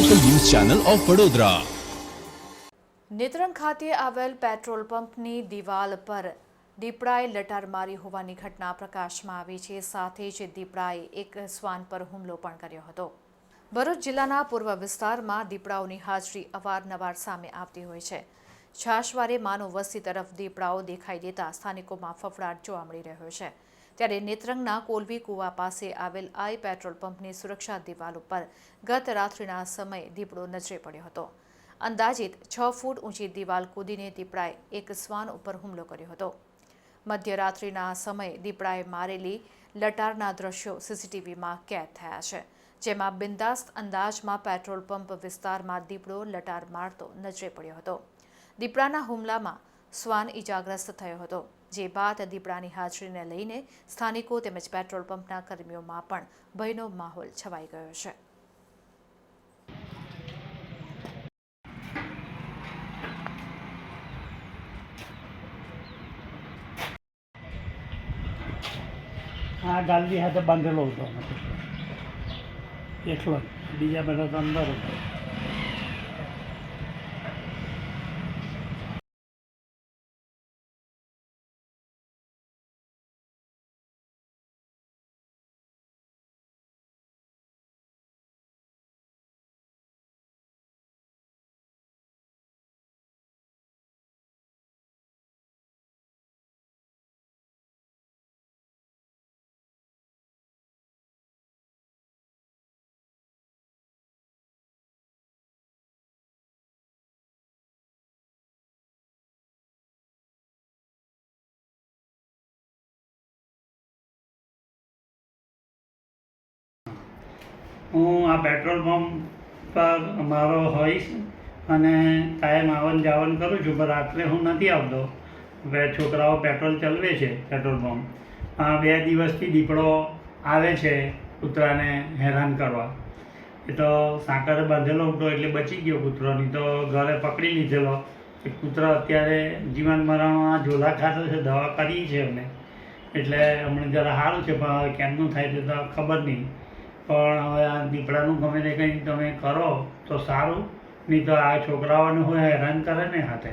Channel of Vadodara Netrang ખાતે આવેલ petrol પંપની દિવાલ પર દીપડાએ લટાર મારી હોવાની ઘટના પ્રકાશમાં આવી છે. સાથે જ દીપડાએ એક શ્વાન પર હુમલો પણ કર્યો હતો. ભરૂચ જિલ્લાના પૂર્વ વિસ્તારમાં દીપડાઓની હાજરી અવારનવાર સામે આવતી હોય છે. છાશવારે માનવ વસ્તી તરફ દીપડાઓ દેખાઈ દેતા સ્થાનિકોમાં ફફડાટ જોવા મળી રહ્યો છે. ત્યારે નેત્રંગના કોલવી કુવા પાસે આવેલ આઈ પેટ્રોલ પંપની સુરક્ષા દિવાલ ઉપર ગત રાત્રિના સમયે દીપડો નજરે પડ્યો હતો. અંદાજિત છ ફૂટ ઊંચી દિવાલ કૂદીને દીપડાએ એક શ્વાન ઉપર હુમલો કર્યો હતો. મધ્યરાત્રિના સમયે દીપડાએ મારેલી લટારના દ્રશ્યો સીસીટીવીમાં કેદ થયા છે, જેમાં બિંદાસ્ત અંદાજમાં પેટ્રોલ પંપ વિસ્તારમાં દીપડો લટાર મારતો નજરે પડ્યો હતો. દીપડાના હુમલામાં શ્વાન ઇજાગ્રસ્ત થયો હતો, જે બાદ દીપડાની હાજરીને લઈને સ્થાનિકો તેમજ પેટ્રોલ પંપના કર્મીઓમાં પણ ભયનો માહોલ છવાઈ ગયો છે. આ ગાલડી હાથે બાંધેલો હતો. એકલો, બીજા બધા તો અંદર હતા. હું આ પેટ્રોલ પંપ પર મારો હોઈશ અને કાયમ આવન જાવન કરું છું, પણ રાત્રે હું નથી આવતો. છોકરાઓ પેટ્રોલ ચલાવે છે, પેટ્રોલ પંપ. આ બે દિવસથી દીપડો આવે છે કૂતરાને હેરાન કરવા. એ તો સાંકરે બાંધેલો હતો એટલે બચી ગયો કૂતરો, નહીં તો ઘરે પકડી લીધેલો. એ કૂતરો અત્યારે જીવન મરણમાં ઝોલા ખાતો છે, દવા કરી છે અમે. એટલે હમણાં જરા સારું છે, પણ કેમનું થાય છે તો ખબર નહીં. પણ હવે આ દીપડાનું ગમે તે કંઈ તમે કરો તો સારું. નહીં તો આ છોકરાઓને હોય હેરાન કરે ને હાથે.